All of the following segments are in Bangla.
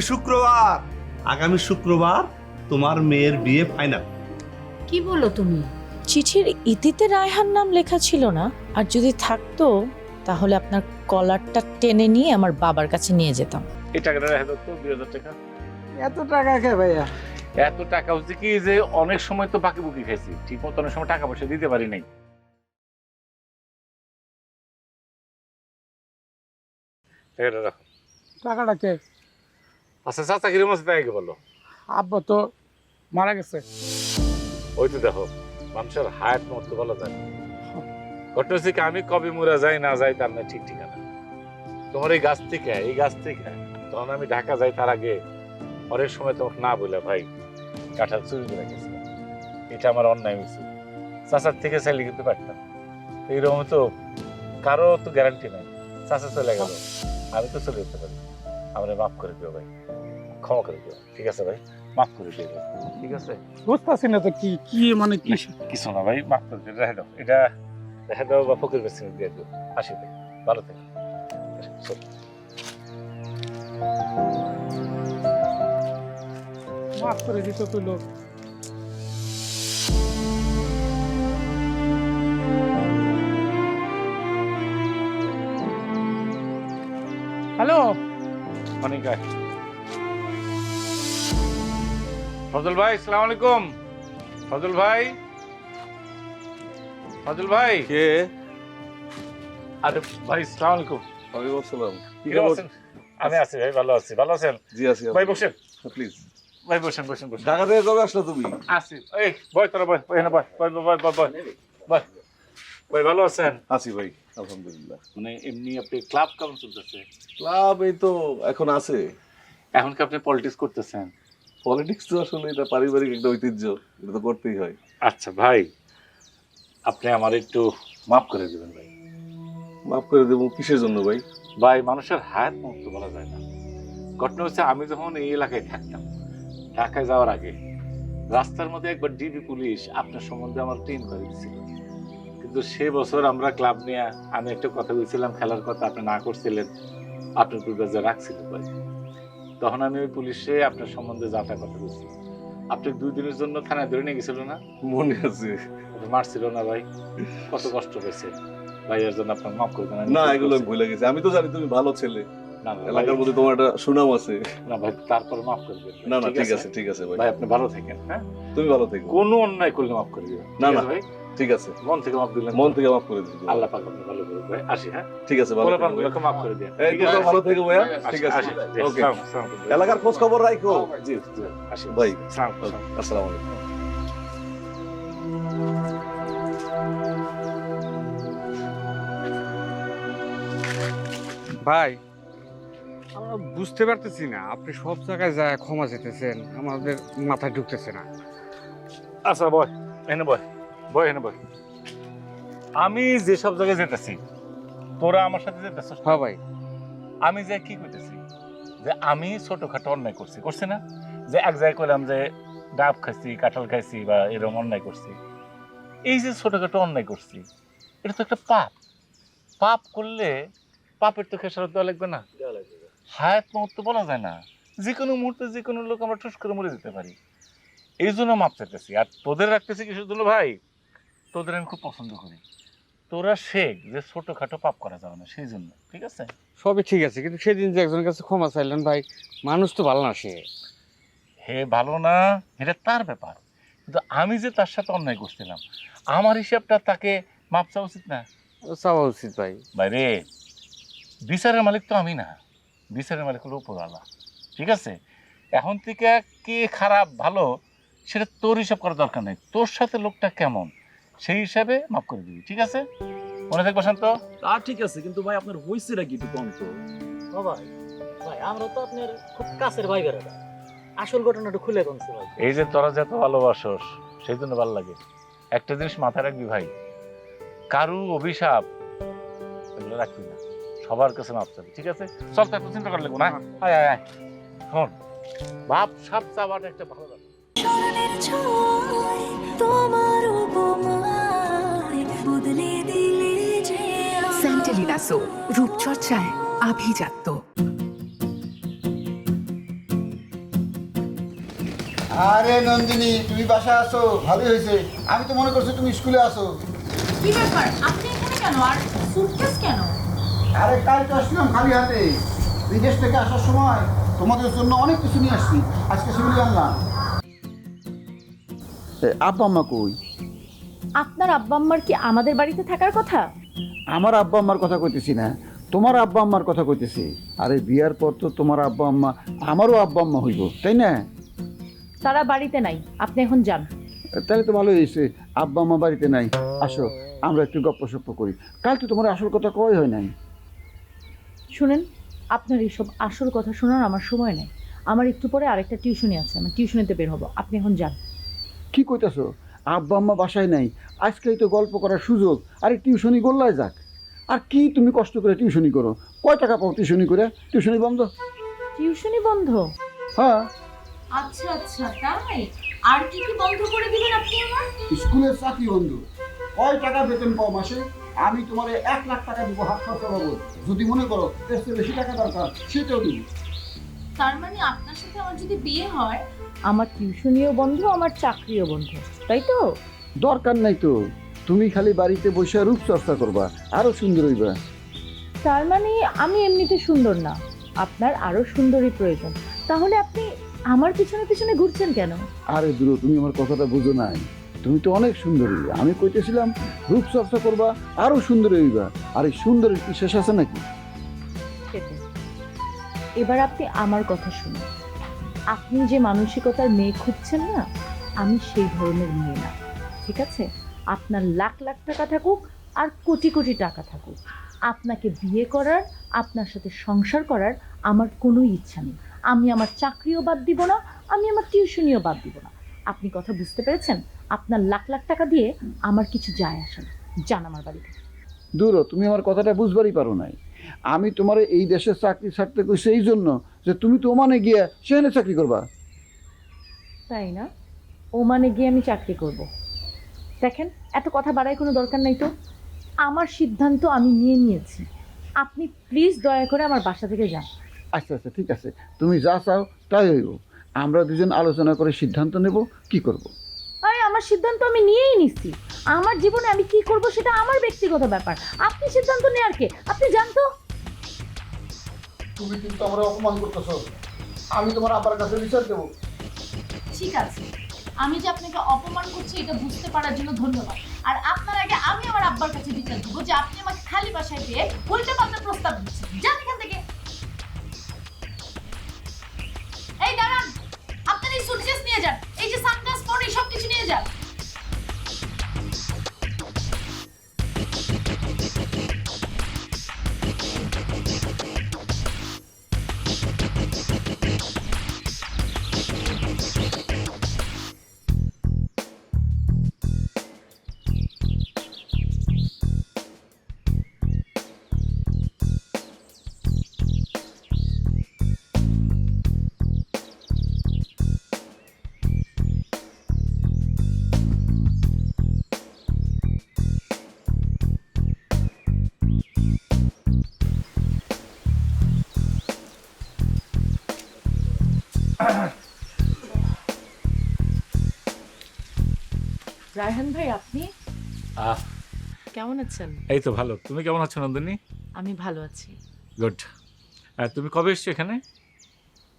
আগামী শুক্রবার। আগামী শুক্রবার তোমার মেয়ের বিয়ে ফাইনাল কি বলো তুমি? চিঠির ইতিতে রায়হান নাম লেখা ছিল না। আর যদি থাকতো তাহলে আপনার কলারটা টেনে নিয়ে আমার বাবার কাছে নিয়ে যেতাম। এই টাকাটা রেখে তো দুই হাজার টাকা। এত টাকা কে ভাইয়া? এত টাকা হচ্ছে কি যে অনেক সময় তো বাকি বুকি খাইছি। ঠিক মতো অনেক সময় টাকা পয়সা দিতে পারি নাই। টাকাটা রাখো। টাকাটা কে? আচ্ছা চাচা কিরম আছে তাই বলো? আব্বা তো মারা গেছে। ওই তো দেখো মানুষের হায়াত মতো বলা যায়। ঘটনা হচ্ছে কি আমি কবে মরা যাই না যাই তার না ঠিক ঠিকানা। তোমার এই গাছ থেকে এই গাছ থেকে তখন আমি ঢাকা যাই তার আগে অনেক সময় তোমাকে না বলে ভাই কাঁঠাল চুরি করে গেছিলাম এটা আমার অন্যায় হয়েছে। চাচার থেকে চাইলে কিন্তু পারতাম। এইরকম তো কারও তো গ্যারান্টি নাই। চাচা চলে গেল। আমি তো চলে যেতে পারি। আমরা মাফ করে দিও ভাই। ক্ষমা করে দিও। ঠিক আছে ভাই? মাফ করে দিও। ঠিক আছে। বুঝতেছি না তো কি কি মানে কি? কিছু না ভাই মাফ করে দিও রেখে দাও। এটা রেখে দাও বা ফকির বেশি দিয়ে দিও। আসি ভাই ভালো থেকে। মাফ করে দিত তুই লোক। হ্যালো? অনেক ফজল ভাই সালাম আলাইকুম। ফজল ভাই। ফজল ভাই। কে? আরে ভাই সালাম আলাইকুম। ওয়ালাইকুম আসসালাম। কি খবর? আমি আছি ভাই ভালো আছি। ভালো আছেন? জি আছি ভাই বসেন। প্লিজ ভাই বসেন বসেন বসেন। ঢাকা থেকে কবে আসলো তুমি? আছি। এই বয় তোরা বয় বয় এখানে বয় বয় বয় বয় বয় বয়। ভাই ভালো আছেন? আছি ভাই আলহামদুলিল্লাহ। মানে এমনি আপনি ক্লাব কেমন চলতেছে? ক্লাব এই তো এখন আছে। এখন কি আপনি পলিটিক্স করতেছেন? পলিটিক্স তো আসলে এটা পারিবারিক একটা ঐতিহ্য এটা তো করতেই হয়। আচ্ছা ভাই আপনি আমার একটু মাফ করে দেবেন ভাই। মাফ করে দেবো কিসের জন্য ভাই? ভাই মানুষের হায়াত মুক্ত বলা যায় না। ঘটনা হচ্ছে আমি যখন এই এলাকায় থাকতাম ঢাকায় যাওয়ার আগে রাস্তার মধ্যে একবার ডিবি পুলিশ আপনার সম্বন্ধে আমার ট্রেন করে দিয়েছিল কিন্তু সে বছর আমরা ক্লাব নিয়ে আমি একটা কথা বলছিলাম খেলার কথা আপনি না করছিলেন আপনার পূর্বে রাখছিলেন ভাই। তখন আমি ওই পুলিশে আপনার সম্বন্ধে যাতা কথা বলছি। আপনি দুই দিনের জন্য থানায় ধরে নিয়ে গেছিল না? মনে আছে। মারছিল না ভাই? কত কষ্ট পেয়েছে ভাই এর জন্য আপনার মাফ করে দেন না এগুলো আমি ভুলে গেছি। আমি তো জানি তুমি ভালো ছেলে। না, না, এলাকার মধ্যে তোমার একটা সুনাম আছে। না ভাই তারপরে মাফ করে দেবেন। না না ঠিক আছে? ঠিক আছে ভাই। ভাই আপনি ভালো থাকেন হ্যাঁ? তুমি ভালো থেকো। কোনো অন্যায় করলে মাফ করে দিবেন। না, না। ভাই? ঠিক আছে। মন থেকে মাফ দিলেন মন থেকে মাফ করে দিচ্ছি আল্লাহ পাক আপনি ভালো করে ভাই আসি হ্যাঁ? ঠিক আছে ভালো ভাই। পানগুলোকে মাফ করে দিন। এই ঠিক আছে? ভালো থেকো ভাইয়া ঠিক আছে। ওকে সালাম, সালাম। এলাকার খোঁজ খবর রাখো জি জি। আসি ভাই। সালাম, সালাম। আসসালামু আলাইকুম। ভাই আমরা বুঝতে পারতেছি না। আপনি সব জায়গায় যায় ক্ষমা যেতেছেন আমাদের মাথায় ঢুকতেছে না। আচ্ছা বয় এনে বয়। বয় এনে বয় আমি যেসব জায়গায় যেতেছি তোরা আমার সাথে যেতেছিস হ্যাঁ ভাই। আমি যে কি করতেছি? যে আমি ছোটখাটো অন্যায় করছি করছি না? যে এক জায়গায় করলাম যে ডাব খাইছি কাঁঠাল খাইছি বা এরকম অন্যায় করছি। এই যে ছোটখাটো অন্যায় করছি এটা তো একটা পাপ। পাপ করলে পাপের তো খেসারত দেওয়া লাগবে না। হায়াত মুহূর্ত বলা যায় না। যে কোনো মুহূর্তে যে কোনো লোক আমরা ঠুস করে মরে যেতে পারি। এই জন্য মাপ চাইতেছি। আর তোদের রাখতেছি কিসের জন্য ভাই? তোদের আমি খুব পছন্দ করি। তোরা শেখ যে ছোটখাটো পাপ করা যাবে না সেই জন্য ঠিক আছে? সবই ঠিক আছে কিন্তু সেদিন যে একজনের কাছে ক্ষমা চাইলেন ভাই মানুষ তো ভালো না সে। হে ভালো না এটা তার ব্যাপার। কিন্তু আমি যে তার সাথে অন্যায় করছিলাম আমার হিসাবটা তাকে মাপ চাওয়া উচিত না? চাওয়া উচিত ভাই। বাইরে বিচারের মালিক তো আমি না। বিচারের মালিক হলো উপরওয়ালা ঠিক আছে? এখন থেকে কে খারাপ ভালো সেটা তোর হিসাব করার দরকার নেই। তোর সাথে লোকটা কেমন? সেই হিসাবে মাফ করে দিবি ঠিক আছে? মনে থাকব শান্ত? তা ঠিক আছে কিন্তু ভাই আপনার হয়েছেটা কি একটু কম তো? ও ভাই ভাই আমরা তো আপনার খুব কাছের ভাই বেড়াদা আসল ঘটনাটা খুলে কোনছে ভাই। এই যে তোরা যত ভালোবাসস সেই জন্য ভালো লাগে। একটা জিনিস মাথায় রাখবি ভাই কারু অভিশাপ এগুলো রাখবি না। সবার কাছে মাপ চাবি ঠিক আছে? চল তো চিন্তা করে লাগবো না? আয় আয় আয় শোন বাপ সাপ চাওয়াটা একটা ভালো স্মরণের ছয় তোমার উপমায় বদলে দিলে যে স্যান্টেলিনা সো রূপচর্চায় আভিজাত্য। আরে নন্দিনী তুমি বাসা আছো ভালোই হয়েছে। আমি তো মনে করছি তুমি স্কুলে আছো। কি ব্যাপার? আপনি এখানে কেন? আর সুটকেস কেন? আরে কাল তো আসলাম খালি হাতে। বিদেশ থেকে আসার সময় তোমাদের জন্য অনেক কিছু নিয়ে আসছি। আজকে সেগুলি আনলাম। আব্বা আম্মা কই? আপনার আব্বা আম্মার কি আমাদের বাড়িতে থাকার কথা? আমার আব্বা আম্মার কথা কইতেছি না তোমার আব্বা আম্মার কথা কইতেছি। আরে বিয়ার পর তো তোমার আব্বা আম্মা আমারও আব্বা আম্মা হইব তাই না? তারা বাড়িতে নাই আপনি এখন যান। তাহলে তো ভালো হয়েছে আব্বা আম্মা বাড়িতে নাই। আসো আমরা একটু গপ্প সপ্প করি। কাল তো তোমার আসল কথা কই হয় নাই। শুনেন আপনার এইসব আসল কথা শোনার আমার সময় নেই। আমার একটু পরে আরেকটা টিউশনি আছে আমার টিউশনিতে বের হব আপনি এখন যান। কি কইতাছো? আব্বা আম্মা বাসায় নাই। আজকেই তো গল্প করার সুযোগ। আরে টিউশনি গোল্লায় যাক। আর কি তুমি কষ্ট করে টিউশনি করো? কয় টাকা পাও টিউশনি করে? টিউশনি বন্ধ। টিউশনি বন্ধ? হ্যাঁ। আচ্ছা আচ্ছা তাই? আর কি কি বন্ধ করে দিবেন আপনি আমার? স্কুলের চাকরি বন্ধ। কয় টাকা বেতন পাও মাসে? আমি তোমার এক লাখ টাকা দিব হাত খরচা পাবো যদি মনে করো এর চেয়ে বেশি টাকা দরকার সেটাও দিব। তার মানে আপনার সাথে আমার যদি বিয়ে হয় আমার টিউশনিও বন্ধ আমার চাকরিও বন্ধ তাই তো? দরকার নাই তো। তুমি খালি বাড়িতে বসে রূপচর্চা করবা আরও সুন্দর হইবা। তার মানে আমি এমনিতে সুন্দর না আপনার আরও সুন্দরী প্রয়োজন। তাহলে আপনি আমার পিছনে পিছনে ঘুরছেন কেন? আরে দূর তুমি আমার কথাটা বুঝো নাই। তুমি তো অনেক সুন্দরী আমি কইতেছিলাম রূপচর্চা করবা আরও সুন্দর হইবা। আর এই সুন্দরের কি শেষ আছে নাকি? এবার আপনি আমার কথা শুনুন। আপনি যে মানসিকতার মেয়ে খুঁজছেন না, আমি সেই ধরনের মেয়ে না, ঠিক আছে? আপনার লাখ লাখ টাকা থাকুক আর কোটি কোটি টাকা থাকুক। আপনাকে বিয়ে করার, আপনার সাথে সংসার করার আমার কোনো ইচ্ছা নেই। আমি আমার চাকরিও বাদ দিব না, আমি আমার টিউশনিও বাদ দিব না। আপনি কথা বুঝতে পেরেছেন? আপনার লাখ লাখ টাকা দিয়ে আমার কিছু যায় আসে না। যান আমার বাড়িতে দূর, তুমি আমার কথাটা বুঝবারই পারো নাই। আমি তোমার এই দেশের চাকরি ছাড়তে কইছি এই জন্য যে তুমি তো ওমানে গিয়ে সেখানে চাকরি করবা। তাই না? ও মানে গিয়ে আমি চাকরি করব। দেখেন এত কথা বাড়াই কোনো দরকার নাই তো। আমার সিদ্ধান্ত আমি নিয়ে নিয়েছি। আপনি প্লিজ দয়া করে আমার বাসা থেকে যান। আচ্ছা আচ্ছা ঠিক আছে। তুমি যা চাও তাই হইব। আমরা দুজন আলোচনা করে সিদ্ধান্ত নেব কি করব। আরে আমার সিদ্ধান্ত আমি নিয়েই নিচ্ছি আমার জীবনে আমি কি করব সেটা আমার ব্যক্তিগত ব্যাপার। আপনি সিদ্ধান্ত নেওয়ার কে? আপনি জানতো? তুমি কিন্তু আমরা অপমান করতেছো। আমি তোমার আব্বার কাছে বিচার দেবো। ঠিক আছে। আমি যে আপনাকে অপমান করছি, এটা বুঝতে পারার জন্য ধন্যবাদ। আর আপনার আগে আমি আমার আব্বার কাছে বিচার দেবো যে আপনি আমাকে খালি বাসায় পেয়ে উল্টো পাল্টা প্রস্তাব দিচ্ছেন। যান এখান থেকে। এই দাঁড়ান। আপনার এই সুটকেস নিয়ে যান। এই যে সানগ্লাস এই সব কিছু নিয়ে যান। রায়হান ভাই আপনি? আহ কেমন আছেন? এই তো ভালো। তুমি কেমন আছো নন্দিনী? আমি ভালো আছি। গুড তুমি কবে এসছো এখানে?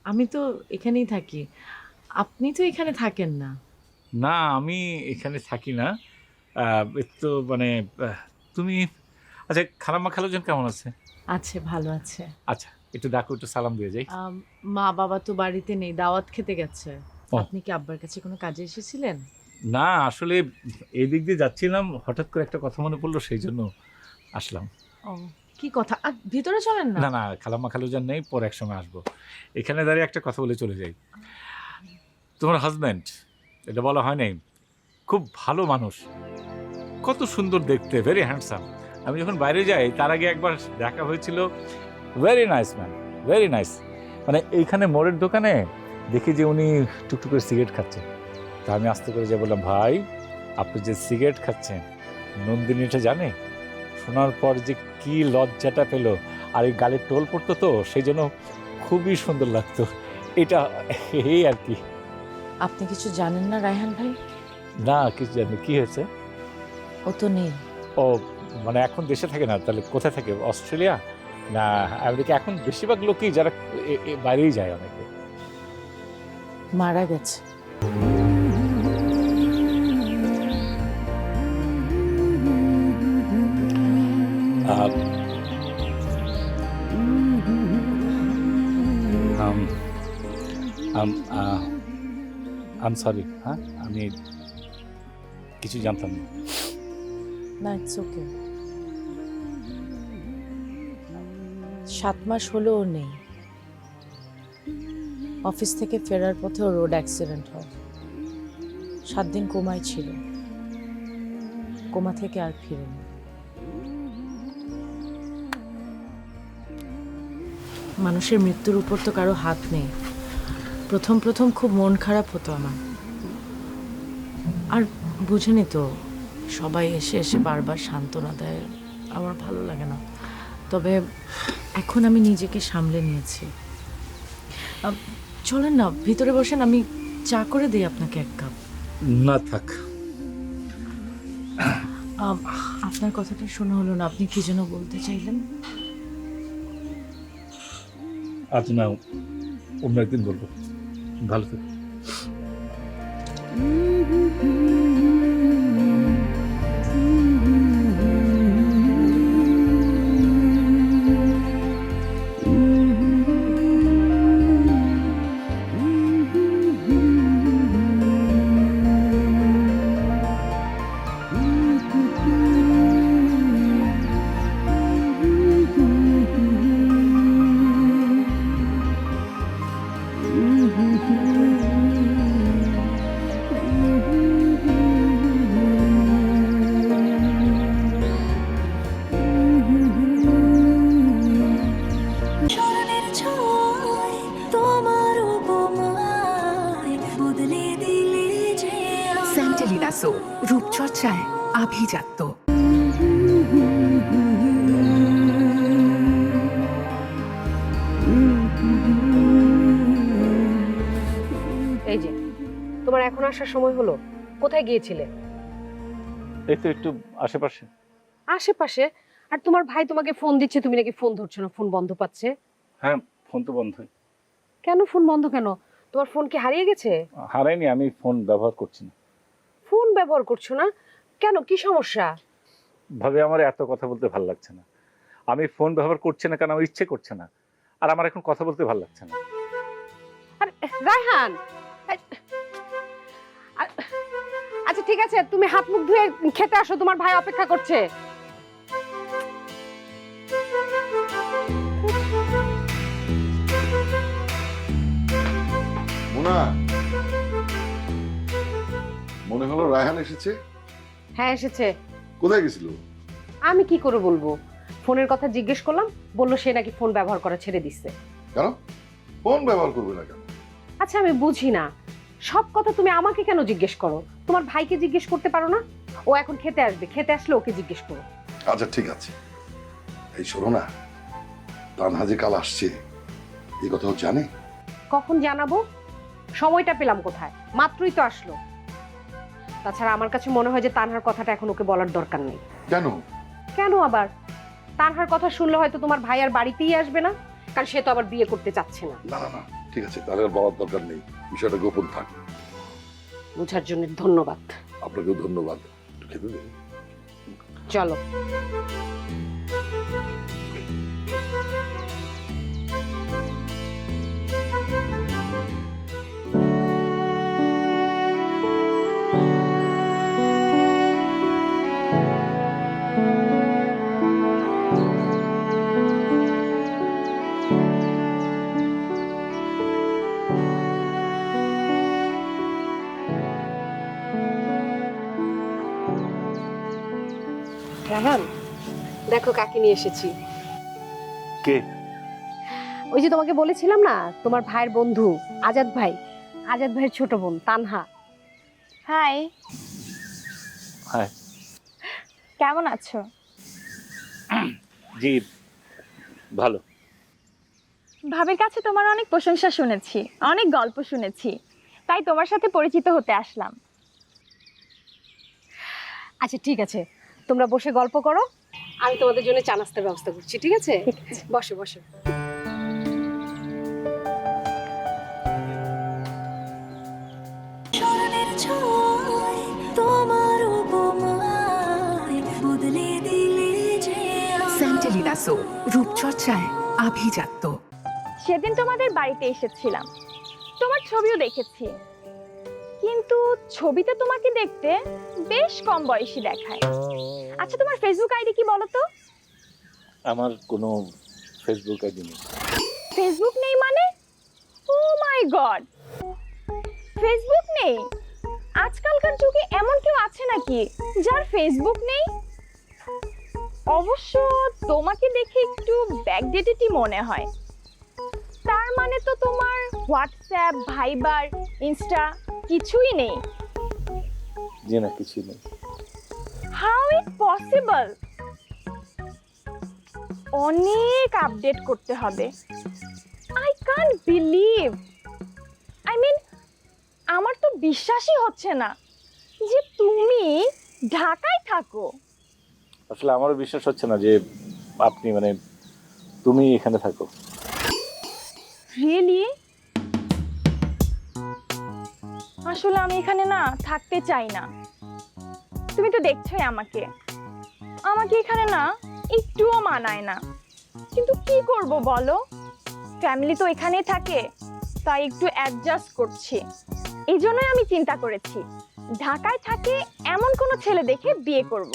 আমি তো এখানেই থাকি। আপনি তো এখানে থাকেন না। না আমি এখানে থাকি না। তো মানে তুমি আচ্ছা খালাম্মা খালুজন কেমন আছে? আছে ভালো আছে। আচ্ছা একটু ডাকো একটু সালাম দিয়ে যাই। মা বাবা তো বাড়িতে নেই দাওয়াত খেতে গেছে। আপনি কি আব্বার কাছে কোনো কাজে এসেছিলেন? না আসলে এই দিক দিয়ে যাচ্ছিলাম হঠাৎ করে একটা কথা মনে পড়ল সেই জন্য আসলাম কি কথা? আর ভিতরে চলেন না। না না খালাম্মা খালুজান নেই পরে এক সময় আসব। এখানে দাঁড়িয়ে একটা কথা বলে চলে যাই। তোমার হাজব্যান্ড এটা বলা হয় নাই খুব ভালো মানুষ। কত সুন্দর দেখতে ভেরি হ্যান্ডসাম আমি যখন বাইরে যাই তার আগে একবার দেখা হয়েছিল very nice man very nice মানে এইখানে মোড়ের দোকানে দেখি যে উনি টুকটুক করে সিগারেট খাচ্ছেন। তা আমি আস্তে করে যে বললাম ভাই আপনি যে সিগারেট খাচ্ছেন নন্দিনী এটা জানে? শোনার পর যে কি লজ্জাটা পেল। আর এই গালের টোল পড়তো তো সেই জন্য খুবই সুন্দর লাগতো। এটা এই আর কি। আপনি কিছু জানেন না রায়হান ভাই? না কিছু জানি কি হয়েছে? ও তো নেই। ও মানে এখন দেশে থাকে না? তাহলে কোথায় থাকে? অস্ট্রেলিয়া? না আমেরিকা। এখন বেশিরভাগ লোকই যারা বাইরেই যায় অনেকে। মারা গেছে। আহ, um, um, uh, I'm sorry, হ্যাঁ? আমি কিছু জানতাম না। না ইটস ওকে সাত মাস হলো ও নেই। অফিস থেকে ফেরার পথে রোড অ্যাক্সিডেন্ট হয়। সাত দিন কোমায় ছিল। কোমা থেকে আর ফিরেনি। মানুষের মৃত্যুর উপর তো কারও হাত নেই। প্রথম প্রথম খুব মন খারাপ হতো আমার। আর বুঝেনি তো সবাই এসে এসে বারবার সান্ত্বনা দেয় আমার ভালো লাগে না। তবে এখন আমি নিজেকে সামলে নিয়েছি। চলেন না ভিতরে বসেন আমি চা করে দিই আপনাকে এক কাপ। না থাক। আপনার কথাটা শোনা হলো না আপনি কি যেন বলতে চাইলেন? আজ না অন্য একদিন বলব। ভালো থেকো। আসার সময় হলো? কোথায় গিয়েছিলে? এই তো একটু আশেপাশে। আশেপাশে? আর তোমার ভাই তোমাকে ফোন দিচ্ছে তুমি নাকি ফোন ধরছো না ফোন বন্ধ পাচ্ছে? হ্যাঁ ফোন তো বন্ধই। কেন ফোন বন্ধ কেন? তোমার ফোন কি হারিয়ে গেছে? হারাইনি আমি ফোন ব্যবহার করছি না। ফোন ব্যবহার করছ না? কেন কি সমস্যা? ভাবে আমার এত কথা বলতে ভালো লাগছে না। আমি ফোন ব্যবহার করছি না কারণ আমার ইচ্ছে করছে না। আর আমার এখন কথা বলতে ভালো লাগছে না। আর রায়হান! আচ্ছা ঠিক আছে তুমি হাত মুখ ধুয়ে খেতে আসো তোমার ভাই অপেক্ষা করছে। মোনা মনে হলো রায়হান এসেছে? হ্যাঁ এসেছে। কোথায় গেছিল? আমি কি করে বলব? ফোনের কথা জিজ্ঞেস করলাম বলল সে নাকি ফোন ব্যবহার করা ছেড়ে দিচ্ছে কেন? ফোন ব্যবহার করবে না কেন? আচ্ছা আমি বুঝি না। সব কথা তুমি আমাকে কেন জিজ্ঞেস করো? তোমার ভাইকে জিজ্ঞেস করতে পারো না? ও এখন খেতে আসবে খেতে আসলে ওকে জিজ্ঞেস করো। আচ্ছা ঠিক আছে। এই শোনো না তানহা যে কাল আসছে এই কথা ও জানে? কখন জানাব? সময়টা পেলাম কোথায়? মাত্রই তো আসলো। তাছাড়া আমার কাছে মনে হয় যে তানহার কথাটা এখন ওকে বলার দরকার নেই। কেন? কেন আবার? তানহার কথা শুনলে হয়তো তোমার ভাই আর বাড়িতেই আসবে না কারণ সে তো আবার বিয়ে করতে চাচ্ছে না। না না না। ঠিক আছে তাহলে আর বলার দরকার নেই। বিষয়টা গোপন থাক। বোঝার জন্য ধন্যবাদ। আপনাকেও ধন্যবাদ। খেতে দিন। চলো। রাহান দেখো কাকে নিয়ে এসেছি। কে? ওই যে তোমাকে বলেছিলাম না তোমার ভাইয়ের বন্ধু আজাদ ভাই। আজাদ ভাইয়ের ছোট বোন তানহা। হাই। হাই। কেমন আছো? জি ভালো। ভাবের কাছে তোমার অনেক প্রশংসা শুনেছি অনেক গল্প শুনেছি। তাই তোমার সাথে পরিচিত হতে আসলাম। আচ্ছা ঠিক আছে। তোমরা বসে গল্প করো। আমি তোমাদের জন্য চা নাস্তার ব্যবস্থা করছি ঠিক আছে? বসো বসো। রূপচর্চায় আভিজাত্য। সেদিন তোমাদের বাড়িতে এসেছিলাম। তোমার ছবিও দেখেছি। কিন্তু ছবিতে তোমাকে দেখতে বেশ কম বয়সী দেখায়। আচ্ছা তোমার ফেসবুক আইডি কি বলো তো? আমার কোনো ফেসবুক আইডি নেই। ফেসবুক নেই মানে? ও মাই গড ফেসবুক নেই? আজকালকার যুগে এমন কেউ আছে নাকি যার ফেসবুক নেই? অবশ্য তোমাকে দেখে একটু ব্যাকডেটেডই মনে হয়। তার মানে তো তোমার হোয়াটসঅ্যাপ ভাইবার ইনস্টা কিছুই নেই। যে না কিছুই নেই। হাউ ইট পসিবল অনেক আপডেট করতে হবে। I can't believe I mean আমার তো বিশ্বাসই হচ্ছে না যে তুমি ঢাকায় থাকো। আসলে আমারও বিশ্বাস হচ্ছে না যে আপনি মানে তুমি এখানে থাকো। রিয়েলি আসলে আমি এখানে না থাকতে চাই না। তুমি তো দেখছোই আমাকে। আমাকে এখানে না একটুও মানায় না। কিন্তু কি করব বলো? ফ্যামিলি তো এখানেই থাকে, তাই একটু অ্যাডজাস্ট করছি। এই জন্যই আমি চিন্তা করেছি, ঢাকায় থাকে এমন কোনো ছেলে দেখে বিয়ে করব।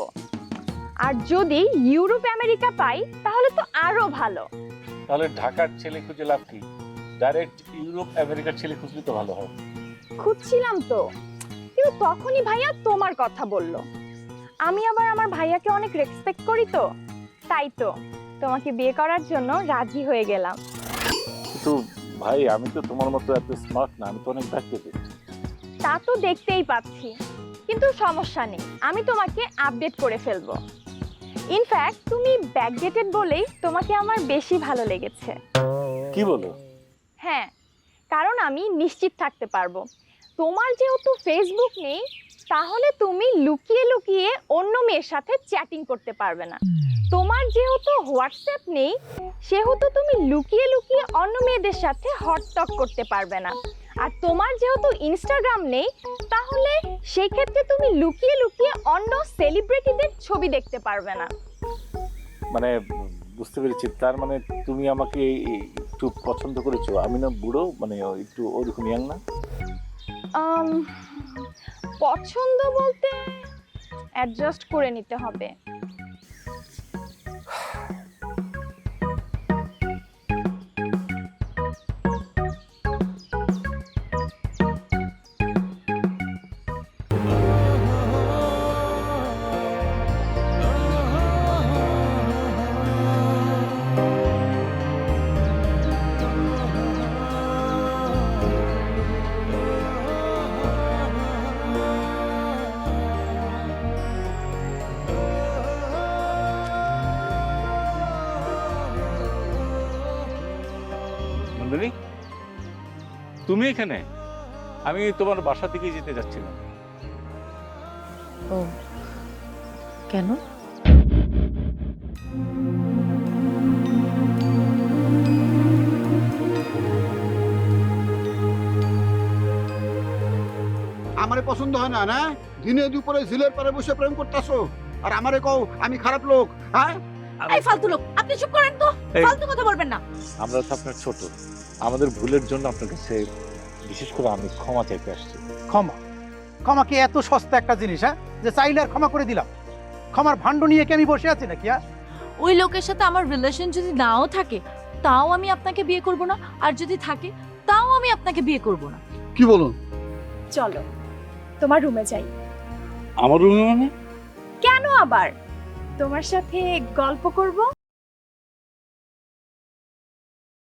আর যদি ইউরোপ, আমেরিকা পাই, তাহলে তো আরও ভালো। তাহলে ঢাকার ছেলে খুঁজে লাভ কি? ডাইরেক্ট ইউরোপ, আমেরিকার ছেলে খুঁজলে তো ভালো হয়। খুঁজছিলাম তো। কিন্তু তখনই ভাইয়া তোমার কথা বলল। আমি আবার আমার ভাইয়াকে অনেক রেসপেক্ট করি তো। তাই তো তোমাকে বিয়ে করার জন্য রাজি হয়ে গেলাম। কিন্তু ভাই আমি তো তোমার মতো এত স্মার্ট না আমি তো অনেক দেখতে তা তো দেখতেই পাচ্ছি। কিন্তু সমস্যা নেই আমি তোমাকে আপডেট করে ফেলব। ইনফ্যাক্ট তুমি ব্যাকডেটেড বলেই তোমাকে আমার বেশি ভালো লেগেছে। কি বলো? হ্যাঁ কারণ আমি নিশ্চিত থাকতে পারব। তোমার যেহেতু ফেসবুক নেই, তাহলে তুমি লুকিয়ে লুকিয়ে অন্য মেয়ের সাথে চ্যাটিং করতে পারবে না। তোমার যেহেতু হোয়াটসঅ্যাপ নেই, সেহেতু তুমি লুকিয়ে লুকিয়ে অন্য মেয়েদের সাথে হটটক করতে পারবে না। আর তোমার যেহেতু ইনস্টাগ্রাম নেই, তাহলে সেই ক্ষেত্রে তুমি লুকিয়ে লুকিয়ে অন্য সেলিব্রিটিদের ছবি দেখতে পারবে না। মানে বুঝতে পেরেছি। তার মানে তুমি আমাকে একটু পছন্দ করেছ। আমি না বুড়ো মানে একটু ওরকম ইয়াং না। পছন্দ বলতে অ্যাডজাস্ট করে নিতে হবে। তুমি এখানে? আমি তোমার বাসা থেকে যেতে যাচ্ছিলাম। ও কেন? আমারে পছন্দ হয় না না? দিনে দুপুরে ঝিলের পারে বসে প্রেম করতেছো। আর আমারে কও আমি খারাপ লোক হ্যাঁ? এই ফালতু লোক আপনি চুপ করেন তো। ফালতু কথা বলবেন না। আমরা তো আপনার ছোট। আমাদের ভুলের জন্য আপনার কাছে বিশেষ করে আমি ক্ষমা চাইতে আসছি। ক্ষমা? ক্ষমা কি এত সস্তা একটা জিনিস হ্যাঁ? যে চাইলে আর ক্ষমা করে দিলাম। ক্ষমার ভাণ্ড নিয়ে কি আমি বসে আছি নাকি হ্যাঁ? ওই লোকের সাথে আমার রিলেশন যদি নাও থাকে তাও আমি আপনাকে বিয়ে করব না। আর যদি থাকে তাও আমি আপনাকে বিয়ে করব না। কি বলুন? চলো তোমার রুমে যাই। আমার রুমে মানে? কেন আবার? তোমার সাথে গল্প করব?